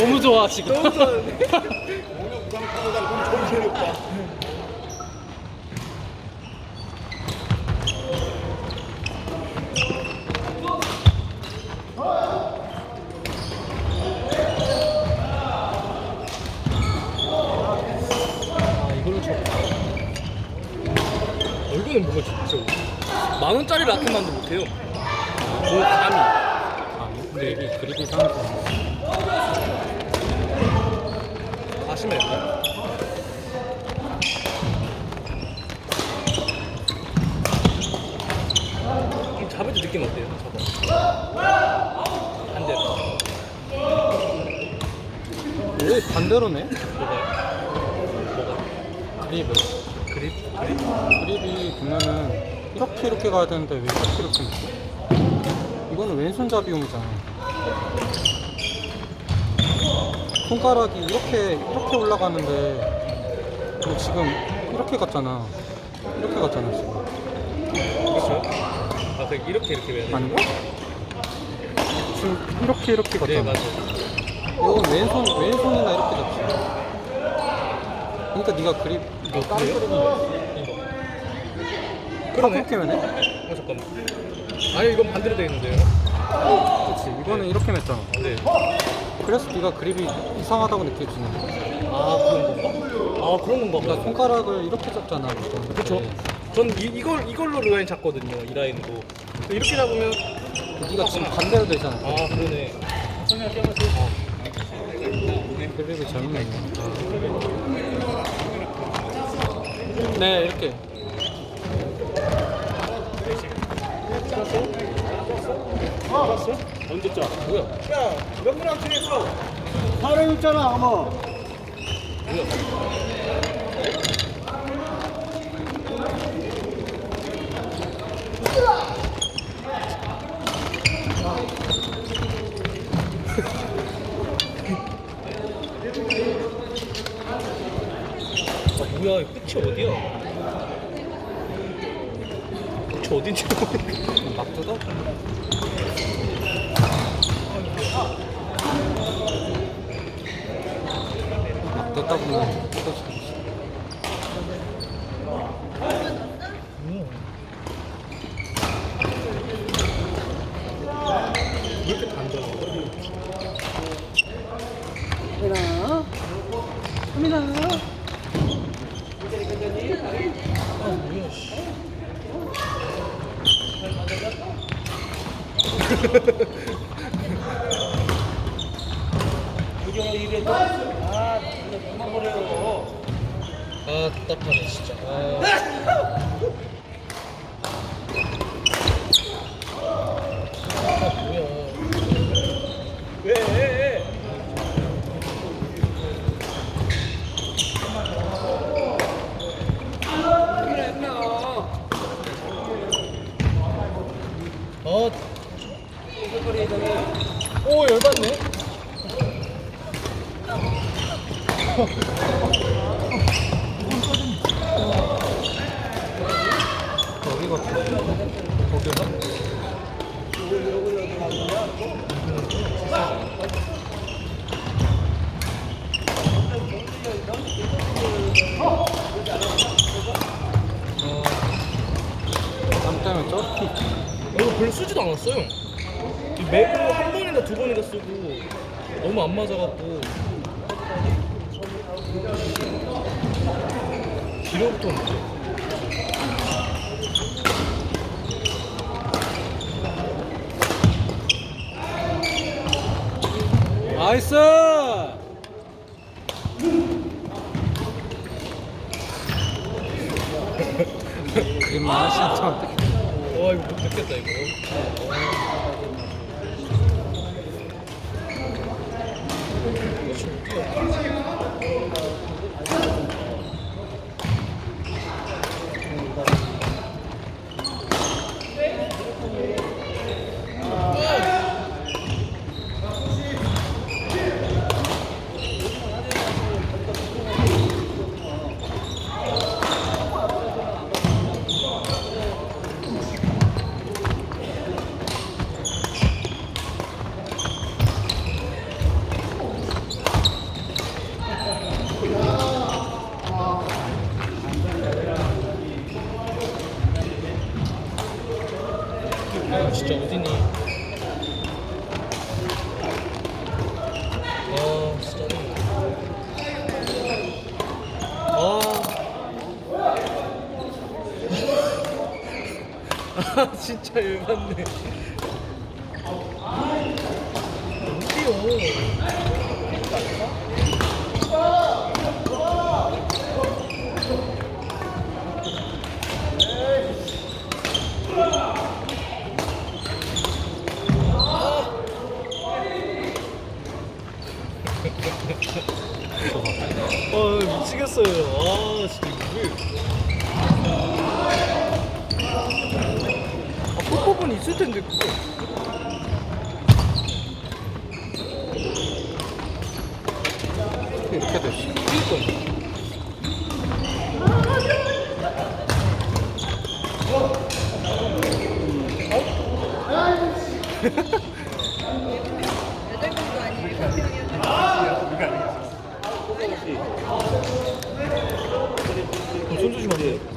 너무 좋아 지금. 너무 좋아하는데? 오늘 부상타보다 좀 정신이 없다. 아 이걸로 쳐. 얼굴은 뭐가 진짜 만 원짜리 라켓만도 못해요. 뭐 감이. 아 근데 이게 그립이 상해서. 될까요? 좀 잡을 때 느낌 어때요? 잡아. 반대로. 왜 반대로네? 뭐가요? 뭐가? 그립을. 그립? 그립? 그립이 보면은 이렇게 이렇게 가야 되는데 왜 이렇게 이렇게? 이거는 왼손잡이용이잖아. 손가락이 이렇게 이렇게 올라가는데 너 지금 이렇게 갔잖아. 이렇게 갔잖아 지금. 그렇죠? 아, 그 이렇게 이렇게 해야 돼. 아닌가? 지금 이렇게 이렇게 갔잖아. 네, 맞아요. 이건 왼손 왼손이나 이렇게 잡지. 그러니까 네가 그립 너 다른 그래요? 그립은 이거. 그러네. 그렇게 매네? 어, 잠깐만. 아니, 이건 반대로 돼 있는데요. 그렇지. 이거는 이렇게 맸잖아. 네. 그래서 네가 그립이 이상하다고 느껴지는 거야. 아, 그런 건가? 아, 그런 건가 그러니까. 손가락을 이렇게 잡잖아. 보통. 그쵸. 이렇게. 전 이, 이걸, 이걸로 라인 잡거든요, 이 라인으로. 이렇게 잡으면, 네가 지금 반대로 되잖아. 아, 그러네. 그립이 잘못 맸네. 네, 이렇게. 언제 짜? 뭐야? 야, 몇 분한테 했어? 사람 있잖아, 어머. 아, 뭐야, 이 끝이 어디야? 끝이 어딘지 모르겠어. 막 뜯어? 막 뜯다 보면? 하나, 하나. 아, 뭐야, 씨. 아, 답답하네, 진짜. 아. 아, 뭐야. 왜? 어. 오 열받네. 여기가 거기가? 땀 때문에 저렇게 이거 별로 쓰지도 않았어요. 이 맵을 한 번이나 두 번이나 쓰고 너무 안 맞아갖고 뒤로부터 문제. 나이스! 그림만 하시는 척와 이거 못 듣겠다 이거. 이거 아, 진짜 어디니? 아 진짜. 아, 아 진짜 열받네. 아, 어디요? 있을 텐데 그거. 어떻게 이렇게 됐어? 손 조심하세요.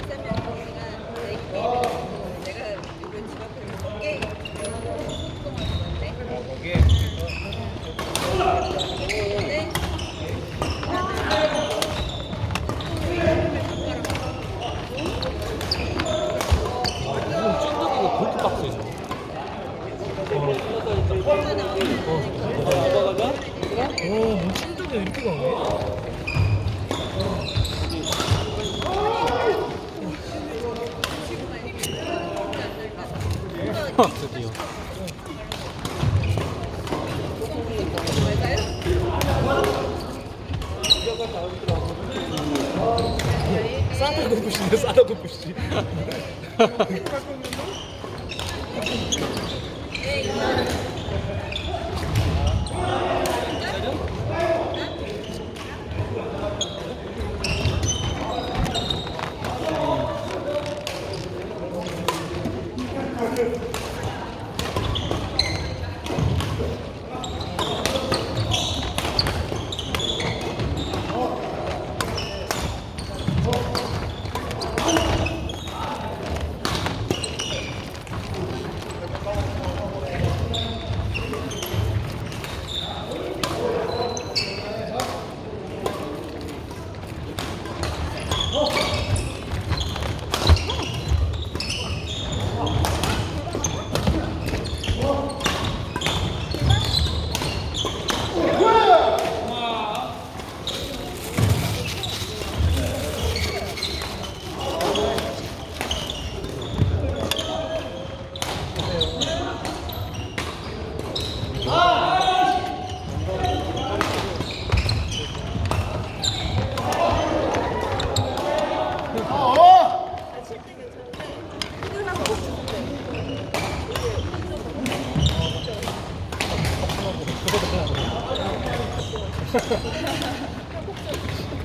싸다고 부시네 싸다고 부시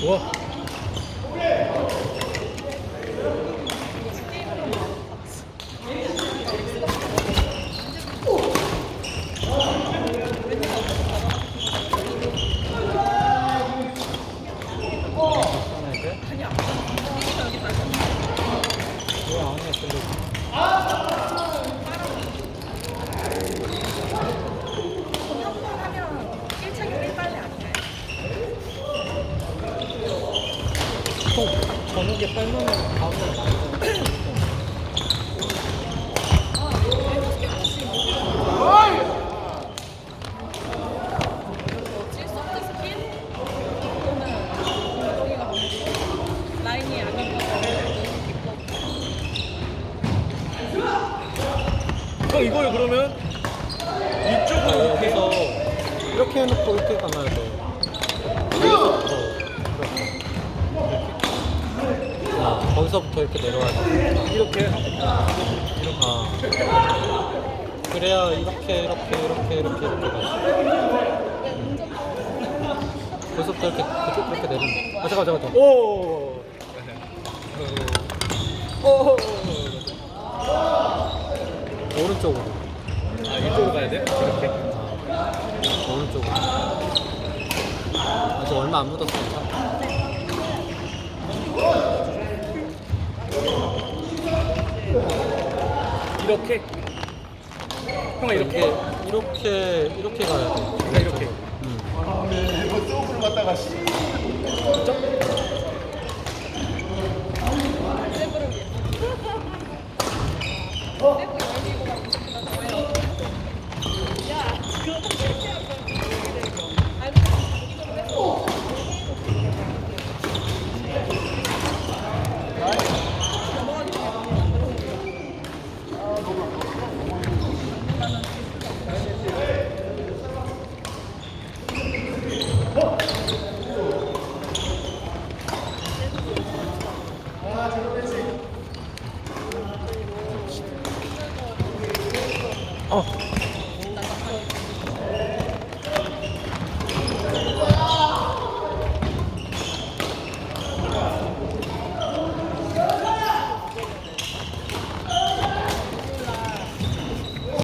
我。 어, 그래서 이걸 그러면 이쪽으로 이렇게 해서 이렇게 해놓고 이렇게 가나요? 여기서 아, 거기서부터 이렇게 내려와야 돼. 이렇게 아. 그래야 이렇게 이렇게 이렇게 이렇게 이렇게 가지. 음. 거기서부터 이렇게 그쪽 이렇게 내리면. 아 잠깐 잠깐 잠깐. 오. 어. 오. 오른쪽으로. 아, 이쪽으로 가야 돼? 이렇게? 오른쪽으로. 아, 저 얼마 안 묻었어. 이렇게? 형아, 이렇게? 이렇게, 이렇게, 이렇게 가야 돼. 그러니까 아, 이렇게. 응. 네, 이거 쪽으로 갔다가 씨. 그죠? 어?